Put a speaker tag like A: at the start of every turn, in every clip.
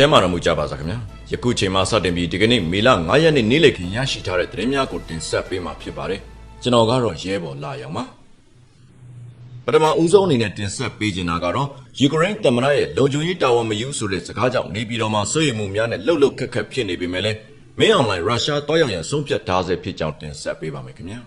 A: ကျမ်းမာတော်မူကြပါစားခင်ဗျာယခုချိန်မှစတင်ပြီးဒီကနေ့မေလ9ရက်နေ့နေ့လည်ခင်းရရှိထားတဲ့သတင်းများကိုတင်ဆက်ပေးမှာဖြစ်ပါတယ်ကျွန်တော်ကတော့ရဲဘော်လာရောင်ပါပထမဦးဆုံးအနေနဲ့တင်ဆက်ပေးချင်တာကတော့ယူကရိန်းသမ္မတရဲ့လုံခြုံရေးတာဝန်မယူဆိုတဲ့စကားကြောင့်နေပြည်တော်မှာစိုးရိမ်မှုများနဲ့လှုပ်လှုပ်ခက်ခက်ဖြစ်နေပေမဲ့လည်းမင်းအွန်လိုင်းရုရှားတောက်ရောက်ရန်ဆုံးဖြတ်ထားဆဲဖြစ်ကြောင်းတင်ဆက်ပေးပါမယ်ခင်ဗျာ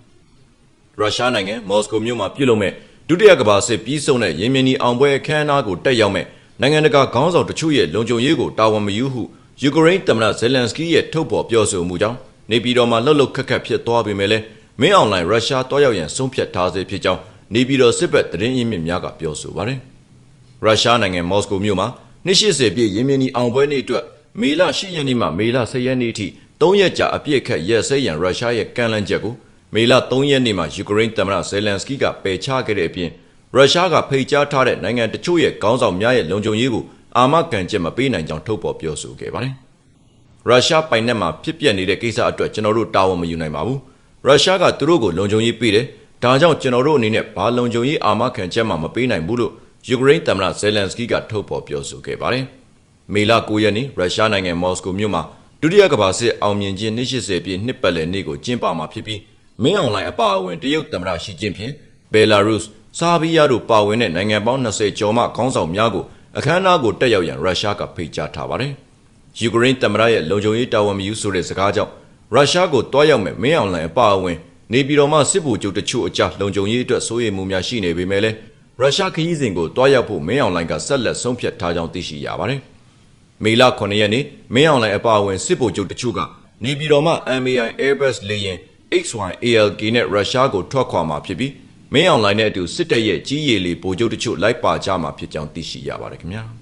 A: ရုရှားနိုင်ငံမော်စကိုမြို့မှာပြုလုပ်မဲ့ဒုတိယကမ္ဘာစစ်ပြီးဆုံးတဲ့ရင်းမြစ်နီအောင်ပွဲအခမ်းအနားကိုတက်ရောက်မဲ့ နိုင်ငံတကာခေါင်းဆောင်တချို့ရဲ့လုံခြုံရေးကိုတာဝန်မယူဟုယူကရိန်းသမ္မတဇယ်လန်စကီရဲ့ထုတ်ဖော်ပြောဆိုမှုကြောင့်နေပြည်တော်မှာလှုပ်လှုပ်ခက်ခက်ဖြစ်သွားပေမဲ့လည်းမင်းအွန်လိုင်းရုရှားတောက်ရောက်ရန်ဆုံးဖြတ်ထားစေဖြစ်ကြောင်းနေပြည်တော်စစ်ဘက်သတင်းရင်းမြစ်များကပြောဆိုပါတယ်။ရုရှားနိုင်ငံမော်စကိုမြို့မှာ280ပြည့်ရင်းမြစ်နီအောင်ပွဲနေ့အတွက်မေလ10ရက်နေ့မှမေလ10ရက်နေ့အထိ3ရက်ကြာအပြည့်အခက်ရက်စဲရန်ရုရှားရဲ့ကန့်လန့်ချက်ကိုမေလ3ရက်နေ့မှာယူကရိန်းသမ္မတဇယ်လန်စကီကပယ်ချခဲ့တဲ့အပြင် ရုရှားကဖိတ်ကြားထားတဲ့နိုင်ငံတချို့ရဲ့ခေါင်းဆောင်များရဲ့လုံခြုံရေးကိုအာမခံချက်မပေးနိုင်ကြောင်းထုတ်ဖော်ပြောဆိုခဲ့ပါတယ်။ရုရှားပိုင်နက်မှာဖြစ်ပျက်နေတဲ့ကိစ္စအတွက်ကျွန်တော်တို့တာဝန်မယူနိုင်ပါဘူး။ရုရှားကသူတို့ကိုလုံခြုံရေးပေးတယ်။ဒါကြောင့်ကျွန်တော်တို့အနေနဲ့ဘာလုံခြုံရေးအာမခံချက်မှမပေးနိုင်ဘူးလို့ယူကရိန်းသမ္မတဇယ်လန်စကီကထုတ်ဖော်ပြောဆိုခဲ့ပါတယ်။မေလ9ရက်နေ့ရုရှားနိုင်ငံမော်စကိုမြို့မှာဒုတိယကမ္ဘာစစ်အောင်မြင်ခြင်း280ပြည့်နှစ်ပတ်လည်နေ့ကိုကျင်းပမှာဖြစ်ပြီးမင်းအွန်လိုင်းအပါအဝင်တရုတ်သမ္မတရှီကျင်းဖျင်ဘယ်လာရုစ် ဆာဘီးယားတို့ပါဝင်တဲ့နိုင်ငံပေါင်း20ကျော်မှခေါင်းဆောင်များကိုအခမ်းအနားကိုတက်ရောက်ရန်ရုရှားကဖိတ်ကြားထားပါတယ်။ယူကရိန်းသမ္မတရဲ့လုံခြုံရေးတာဝန်မယူဆိုတဲ့စကားကြောင့်ရုရှားကိုတွားရောက်မဲ့မင်းအောင်လှိုင်အပါအဝင်နေပြည်တော်မှစစ်ဗိုလ်ချုပ်တချို့အကြားလုံခြုံရေးအတွက်စိုးရိမ်မှုများရှိနေပေမဲ့လည်းရုရှားခရီးစဉ်ကိုတွားရောက်ဖို့မင်းအောင်လှိုင်ကဆက်လက်ဆုံးဖြတ်ထားကြောင်းသိရှိရပါတယ်။မေလ9ရက်နေ့မင်းအောင်လှိုင်အပါအဝင်စစ်ဗိုလ်ချုပ်တချို့ကနေပြည်တော်မှ MAI Airbus လေယာဉ် XY-ALK နဲ့ရုရှားကိုထွက်ခွာမှာဖြစ်ပြီး မင်းအောင်လှိုင်နဲ့အတူစစ်တပ်ရဲ့ကြီးရည်လေဗိုလ်ချုပ်တချို့လိုက်ပါကြမှာဖြစ်ကြောင်းသိရှိရပါတယ်ခင်ဗျာ။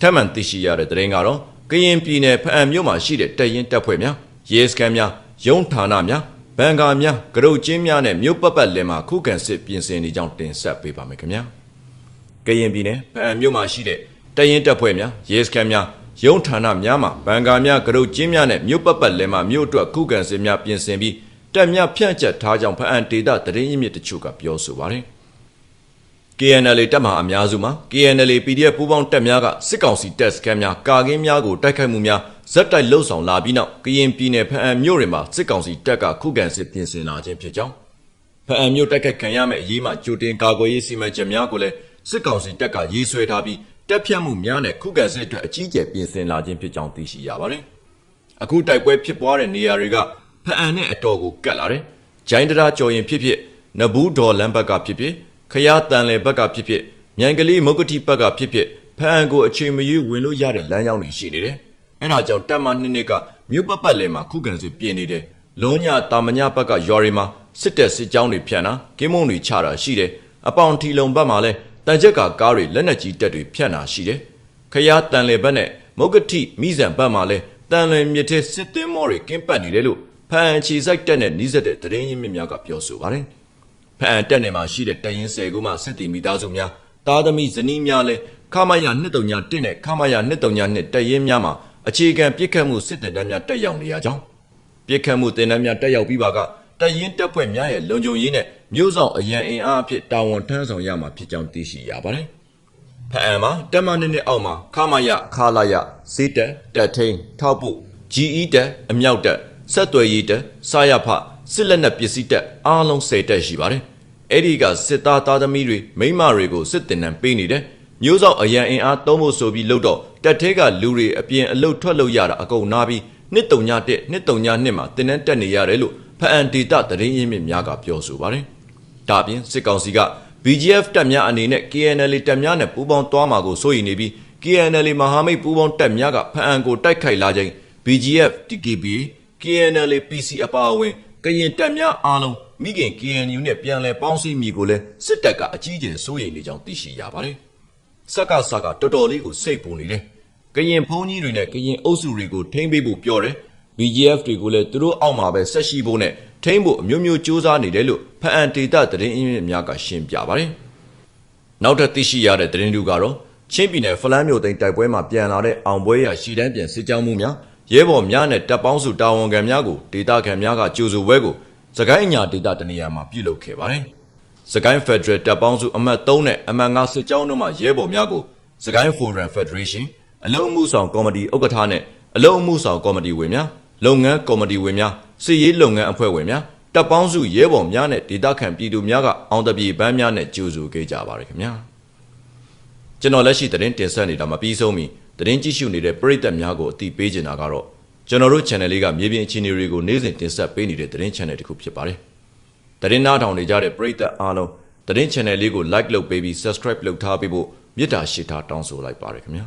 A: ထပ်မံသိရှိရတဲ့သတင်းကတော့ကရင်ပြည်နယ်ဖအံမြို့မှာရှိတဲ့တပ်ရင်းတပ်ဖွဲ့များရဲစခန်းများရုံးဌာနများဘန်ကာများကရုတ်ချင်းများနဲ့မြို့ပတ်ပတ်လည်မှာခုခံစစ်ပြင်ဆင်နေကြောင်းတင်ဆက်ပေးပါမယ်ခင်ဗျာကရင်ပြည်နယ်ဖအံမြို့မှာရှိတဲ့တပ်ရင်းတပ်ဖွဲ့များရဲစခန်းများရုံးဌာနများမှာဘန်ကာများကရုတ်ချင်းများနဲ့မြို့ပတ်ပတ်လည်မှာမြို့အတွက်ခုခံစစ်များပြင်ဆင်ပြီး တပ်များဖြန့်ကျက်ထားကြောင်းဖအံဒေတာသတင်းရင်းမြစ်တချို့ကပြောဆိုပါတယ် KNL တပ်မဟာအများစုမှာ KNL PDF ပူးပေါင်းတပ်များကစစ်ကောင်စီတပ်စခန်းများကာကင်းများကိုတိုက်ခိုက်မှုများဇက်တိုက်လှုပ်ဆောင်လာပြီးနောက်ကရင်ပြည်နယ်ဖအံမြို့တွင်မှာစစ်ကောင်စီတပ်ကခုခံစစ်ပြင်ဆင်လာခြင်းဖြစ်ကြောင်းဖအံမြို့တိုက်ခိုက်ခံရမယ့်အရေးမှကြိုတင်ကာကွယ်ရေးစီမံချက်များကိုလည်းစစ်ကောင်စီတပ်ကရေးဆွဲထားပြီးတပ်ဖြတ်မှုများနဲ့ခုခံစစ်အတွက်အကြီးအကျယ်ပြင်ဆင်လာခြင်းဖြစ်ကြောင်းသိရှိရပါတယ်။အခုတိုက်ပွဲဖြစ်ပွားတဲ့နေရာတွေက ဖအံနဲ့အတော်ကိုကတ်လာတယ်။ဂျိုင်းတရာကြော်ရင်ဖြစ်ဖြစ်နဘူးဒေါ်လမ်းဘက်ကဖြစ်ဖြစ်ခရတန်လေဘက်ကဖြစ်ဖြစ်မြိုင်ကလေးမုတ်ကတိဘက်ကဖြစ်ဖြစ်ဖအံကိုအချိန်မရွေးဝင်လို့ရတဲ့လမ်းကြောင်းတွေရှိနေတယ်။အဲဒါကြောင့်တပ်မနှစ်နှစ်ကမြို့ပတ်ပတ်လည်မှာခုခံစစ်ပြင်နေတယ်။လုံးညတာမညဘက်ကရွာတွေမှာစစ်တပ်စစ်ကြောင်းတွေဖြန့်တာကင်းမုံတွေချတာရှိတယ်။အပေါင်ထီလုံဘက်မှာလည်းတန်ချက်ကကားတွေလက်နက်ကြီးတပ်တွေဖြန့်တာရှိတယ်။ခရတန်လေဘက်နဲ့မုတ်ကတိမိဇံဘက်မှာလည်းတန်လွင်မြစ်ထဲစစ်သင်းမောတွေကင်းပတ်နေတယ်လို့ ဖအံချီစိုက်တက်နဲ့နှီးဆက်တဲ့သတင်းရင်းမြစ်များကပြောဆိုပါတယ်။ဖအံတက်နယ်မှာရှိတဲ့တရင်ဆယ်ကူမှစစ်တီမိသားစုများတာသမီဇနီးများလည်းခမရ239တက်နဲ့ခမရ239တက်ရင်များမှာအခြေခံပြစ်ခတ်မှုစစ်တပ်များတက်ရောက်နေရကြောင်းပြစ်ခတ်မှုတင်တန်းများတက်ရောက်ပြီးပါကတရင်တက်ဖွဲ့များရဲ့လုံခြုံရေးနဲ့မျိုးဆောင်အရန်အင်အားအဖြစ်တာဝန်ထမ်းဆောင်ရမှာဖြစ်ကြောင်းသိရှိရပါတယ်။ဖအံမှာတက်မနစ်နှစ်အောက်မှာခမရခလာရစေတက်တက်ထိန်ထောက်ဖို့ GE တက်အမြောက်တက် ဆက်သွယ်ရေးတက်စာရဖစစ်လက်နက်ပစ္စည်းတက်အားလုံး10တက်ရှိပါတယ်။အဲ့ဒီကစစ်သားသားသမီးတွေမိန်းမတွေကိုစစ်တင်တန်းပေးနေတယ်။မျိုးဆောင်အရန်အင်အားသုံးဖို့ဆိုပြီးလှုပ်တော့တက်သေးကလူတွေအပြင်အလုတ်ထွက်လို့ရတာအကုန်နာပြီးနှစ်တုံညတက်နှစ်တုံညနှစ်မှာတင်တန်းတက်နေရတယ်လို့ဖအံဒေတာသတင်းရင်းမြစ်များကပြောဆိုပါတယ်။ဒါပြင်စစ်ကောင်စီက BGF တပ်များအနေနဲ့ KNL တပ်များနဲ့ပူးပေါင်းသွားမှာကိုစိုးရိမ်နေပြီး KNL မဟာမိတ်ပူးပေါင်းတပ်များကဖအံကိုတိုက်ခိုက်လာခြင်း BGF TKB KNL PC အပါအဝင်ကရင်တပ်များအားလုံးမိခင် KNU နဲ့ပြန်လည်ပေါင်းစည်းမိကိုလည်းစစ်တပ်ကအကြီးအကျယ်စိုးရိမ်နေကြောင်းသိရှိရပါတယ်။စက်ကစကတော်တော်လေးကိုစိတ်ပူနေတယ်။ကရင်ဖုံးကြီးတွေနဲ့ကရင်အုပ်စုတွေကိုထိမ့်ပေးဖို့ပြောတယ်။ BGF တွေကိုလည်းသူတို့အောက်မှာပဲဆက်ရှိဖို့နဲ့ထိမ့်ဖို့အမျိုးမျိုးစူးစမ်းနေတယ်လို့ဖအံဒေတာသတင်းအင်းမြစ်များကရှင်းပြပါတယ်။နောက်ထပ်သိရှိရတဲ့သတင်းတူကတော့ချင်းပြည်နယ်ဖလန်းမြို့သိမ်းတိုက်ပွဲမှာပြန်လာတဲ့အောင်ပွဲရရှီတန်းပြန်စစ်ကြောင်းမှုများ ရဲဘော်များနဲ့တပ်ပေါင်းစုတာဝန်ခံများကိုဒေတာခံများကကြိုဆိုပွဲကိုစကိုင်းညာဒေတာတနေရာမှာပြုလုပ်ခဲ့ပါတယ်။စကိုင်းဖက်ဒရယ်တပ်ပေါင်းစုအမှတ်3နဲ့အမှတ်5စစ်ကြောင်းတို့မှရဲဘော်များကိုစကိုင်းဖိုရမ်ဖက်ဒရေးရှင်းအလုံးအမှုဆောင်ကော်မတီဥက္ကဋ္ဌနဲ့အလုံးအမှုဆောင်ကော်မတီဝင်များလုပ်ငန်းကော်မတီဝင်များစီရေးလုပ်ငန်းအဖွဲ့ဝင်များတပ်ပေါင်းစုရဲဘော်များနဲ့ဒေသခံပြည်သူများကအောင်တပြေပန်းများနဲ့ကြိုဆိုခဲ့ကြပါရခင်ဗျာကျွန်တော်လက်ရှိသတင်းတင်ဆက်နေတာမပြီးဆုံးမီ သတင်းကြည့်ရှုနေတဲ့ပရိသတ်များကိုအသိပေးချင်တာကတော့ကျွန်တော်တို့ channel လေးကမြေပြင်အခြေအနေတွေကိုနေ့စဉ်တင်ဆက်ပေးနေတဲ့သတင်း channel တစ်ခုဖြစ်ပါတယ်သတင်းနားထောင်နေကြတဲ့ပရိသတ်အားလုံးသတင်း channel လေးကို like လုပ်ပေးပြီး subscribe လုပ်ထားပေးဖို့မေတ္တာရှိထားတောင်းဆိုလိုက်ပါရခင်ဗျာ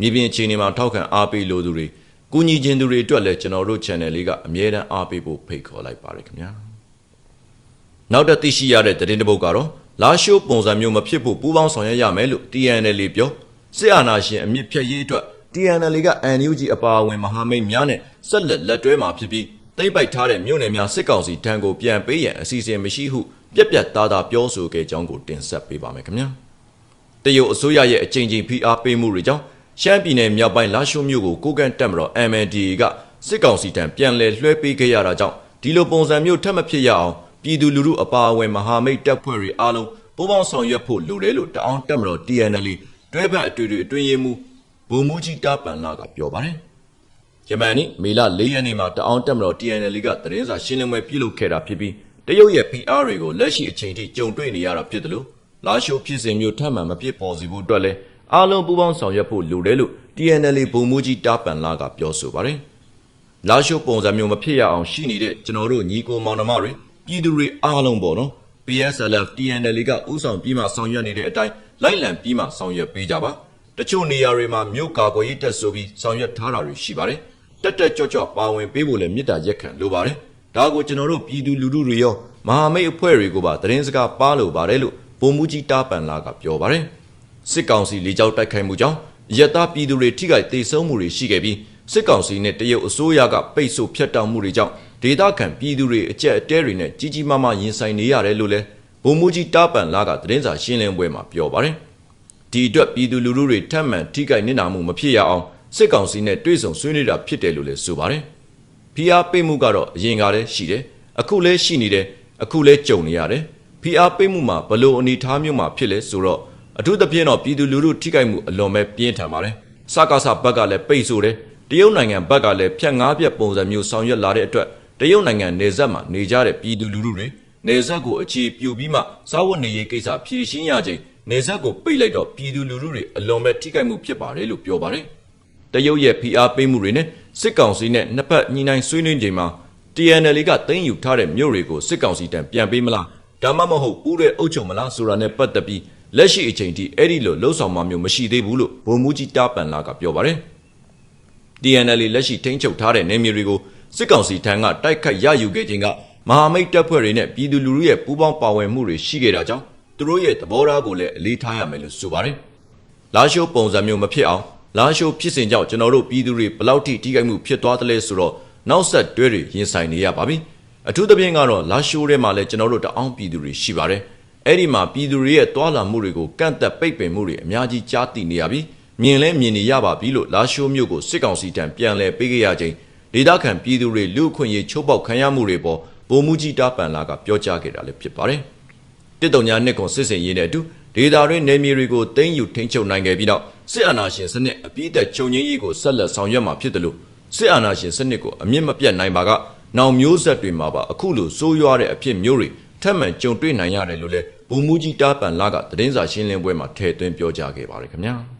A: မြေပြင်အခြေအနေမှာထောက်ခံအားပေးလို့သူတွေကူညီခြင်းသူတွေအတွက်လည်းကျွန်တော်တို့ channel လေးကအမြဲတမ်းအားပေးဖို့ဖိတ်ခေါ်လိုက်ပါရခင်ဗျာနောက်တစ်သိရှိရတဲ့သတင်းတစ်ပုဒ်ကတော့လာရှိုးပုံစံမျိုးမဖြစ်ဖို့ပူးပေါင်းဆောင်ရွက်ရမယ်လို့ TNL ပြော စစ်အာဏာရှင်အမြင့်ဖြတ်ရေးအတွက် TNL က NUG အပါအဝင်မဟာမိတ်များနဲ့ဆက်လက်လက်တွဲမှာဖြစ်ပြီးတိမ့်ပိုက်ထားတဲ့မြို့နယ်များစစ်ကောင်စီတန်းကိုပြန်ပေးရန်အစီအစဉ်မရှိဟုပြက်ပြက်သားသားပြောဆိုခဲ့ကြောင်းကိုတင်ဆက်ပေးပါမယ်ခင်ဗျာတရုတ်အစိုးရရဲ့အကြိမ်ကြိမ်ဖိအားပေးမှုတွေကြောင့်ရှမ်းပြည်နယ်မြောက်ပိုင်းလာရှိုးမြို့ကိုကိုကန့်တက်မတော် MNDA ကစစ်ကောင်စီတန်းပြန်လည်လွှဲပေးခဲ့ရတာကြောင့်ဒီလိုပုံစံမျိုးထပ်မဖြစ်ရအောင်ပြည်သူလူထုအပါအဝင်မဟာမိတ်တပ်ဖွဲ့တွေအားလုံးပူးပေါင်းဆောင်ရွက်ဖို့လိုတယ်လို့တအောင်းတက်မတော် TNL တွဲဖက်အတွေ့အတွေ့အတွင်းရေးမှုဘုံမူကြီးတာပန်လာကပြောပါတယ်။ဂျမန်နေ့မေလ၄ရက်နေ့မှာတအောင်းတက်မတော် TNL ကသတင်းစာရှင်းလင်းပွဲပြုလုပ်ခဲ့တာဖြစ်ပြီးတရုတ်ရဲ့ PR တွေကိုလက်ရှိအချိန်ထိကြုံတွေ့နေရတာဖြစ်တယ်လို့လာရှိုးဖြစ်စဉ်မျိုးထပ်မံမဖြစ်ပေါ်စေဖို့အတွက်လည်းအားလုံးပူးပေါင်းဆောင်ရွက်ဖို့လိုတယ်လို့ TNL ဘုံမူကြီးတာပန်လာကပြောဆိုပါတယ်။လာရှိုးပုံစံမျိုးမဖြစ်ရအောင်ရှိနေတဲ့ကျွန်တော်တို့ညီကိုမောင်နှမတွေပြည်သူတွေအားလုံးပေါ့နော် PSLF TNL ကဥဆောင်ပြီးမှဆောင်ရွက်နေတဲ့အတိုင်းလိုက်လံပြီးမှဆောင်ရွက်ပေးကြပါတချို့နေရာတွေမှာမြို့ကာကွယ်ရေးတပ်ဆိုပြီးဆောင်ရွက်ထားတာတွေရှိပါတယ်တက်တက်ကြွကြွပါဝင်ပေးဖို့လည်းမြစ်တာရက်ခံလိုပါတယ်ဒါကိုကျွန်တော်တို့ပြည်သူလူထုတွေရောမဟာမိတ်အဖွဲ့တွေကိုပါသတင်းစကားပါလို့ပါတယ်လို့ဗိုလ်မှူးကြီးတာပန်လာကပြောပါတယ်စစ်ကောင်စီလေကြောင်းတိုက်ခိုက်မှုကြောင့်ရတပြည်သူတွေထိခိုက်ဒေဆုံးမှုတွေရှိခဲ့ပြီးစစ်ကောင်စီနဲ့တရုတ်အစိုးရကပိတ်ဆို့ဖျက်တောက်မှုတွေကြောင့် ဒေသခံပြည်သူတွေအကြက်အတဲတွေနဲ့ကြီးကြီးမားမားရင်ဆိုင်နေရတယ်လို့လည်းဗိုလ်မှူးကြီးတာပန်လာကသတင်းစာရှင်းလင်းပွဲမှာပြောပါတယ်။ဒီအတွက်ပြည်သူလူထုတွေထပ်မံထိခိုက်နစ်နာမှုမဖြစ်ရအောင်စစ်ကောင်စီနဲ့တွေ့ဆုံဆွေးနွေးတာဖြစ်တယ်လို့လည်းဆိုပါတယ်။ PR ပိတ်မှုကတော့အရင်ကတည်းရှိတယ်။အခုလည်းရှိနေတယ်။အခုလည်းကြုံနေရတယ်။ PR ပိတ်မှုမှာဘလို့အနေထားမျိုးမှာဖြစ်လဲဆိုတော့အထူးသဖြင့်တော့ပြည်သူလူထုထိခိုက်မှုအလွန်ပဲပြင်းထန်ပါတယ်။စကားစဘက်ကလည်းပိတ်ဆို့တယ်။တရုတ်နိုင်ငံဘက်ကလည်းဖြတ်ငားပြက်ပုံစံမျိုးဆောင်ရွက်လာတဲ့အတွက် တရုတ်နိုင်ငံနေဆက်မှာနေကြတဲ့ပြည်သူလူထုတွေနေဆက်ကိုအခြေပြုပြီးမှစားဝတ်နေရေးကိစ္စဖြေရှင်းရခြင်းနေဆက်ကိုပိတ်လိုက်တော့ပြည်သူလူထုတွေအလွန်ပဲထိခိုက်မှုဖြစ်ပါတယ်လို့ပြောပါတယ်။တရုတ်ရဲ့ဖိအားပေးမှုတွေနဲ့စစ်ကောင်စီနဲ့နှစ်ဖက်ညီနိုင်ဆွေးနွေးချိန်မှာ TNL ကတင်းယူထားတဲ့မြို့တွေကိုစစ်ကောင်စီတန်ပြန်ပေးမလားဒါမှမဟုတ်ပူးတဲ့အုပ်ချုပ်မလားဆိုတာနဲ့ပတ်သက်ပြီးလက်ရှိအချိန်ထိအဲ့ဒီလိုလှုပ်ဆောင်မှမျိုးမရှိသေးဘူးလို့ဗိုလ်မှူးကြီးတာပန်လာကပြောပါတယ်။ TNL လက်ရှိထိန်းချုပ်ထားတဲ့နေမြေတွေကို စစ်ကောင်စီထံကတိုက်ခိုက်ရယူခဲ့ခြင်းကမဟာမိတ်တပ်ဖွဲ့တွေနဲ့ပြည်သူလူထုရဲ့ပူးပေါင်းပါဝင်မှုတွေရှိခဲ့တာကြောင့်သူတို့ရဲ့သဘောထားကိုလည်းအလေးထားရမယ်လို့ဆိုပါတယ်။လာရှိုးပုံစံမျိုးမဖြစ်အောင်လာရှိုးဖြစ်စဉ်ကြောင့်ကျွန်တော်တို့ပြည်သူတွေဘလောက်ထိထိခိုက်မှုဖြစ်သွားသလဲဆိုတော့နောက်ဆက်တွဲတွေရင်ဆိုင်နေရပါပြီ။အထူးသဖြင့်ကတော့လာရှိုးထဲမှာလည်းကျွန်တော်တို့တအောင်ပြည်သူတွေရှိပါတယ်။အဲ့ဒီမှာပြည်သူတွေရဲ့တွာလာမှုတွေကိုကန့်သက်ပိတ်ပင်မှုတွေအများကြီးကြားသိနေရပြီ။မြင်လဲမြင်နေရပါပြီလို့လာရှိုးမြို့ကိုစစ်ကောင်စီတံပြန်လဲပေးခဲ့ရခြင်း ဒေသခံပြည်သူတွေလူအခွင့်အရေးချိုးပေါက်ခံရမှုတွေပေါ်ဗိုလ်မှူးကြီးတာပန်လာကပြောကြားခဲ့တာလည်းဖြစ်ပါတယ်။တစ်တုံညာနှစ်ကွန်စစ်စင်ရေးတဲ့အတူဒေသတွင်းနေမြေတွေကိုတင်းယူထိန်းချုပ်နိုင်ခဲ့ပြီးနောက်စစ်အာဏာရှင်စနစ်အပြည့်အသက်ချုပ်ငြိမ်းရေးကိုဆက်လက်ဆောင်ရွက်မှာဖြစ်တယ်လို့စစ်အာဏာရှင်စနစ်ကိုအမြင့်မပြတ်နိုင်ပါကနောင်မျိုးဆက်တွေမှာပါအခုလိုစိုးရွားတဲ့အဖြစ်မျိုးတွေထပ်မံကြုံတွေ့နိုင်ရတယ်လို့လည်းဗိုလ်မှူးကြီးတာပန်လာကသတင်းစာရှင်းလင်းပွဲမှာထည့်သွင်းပြောကြားခဲ့ပါတယ်ခင်ဗျာ။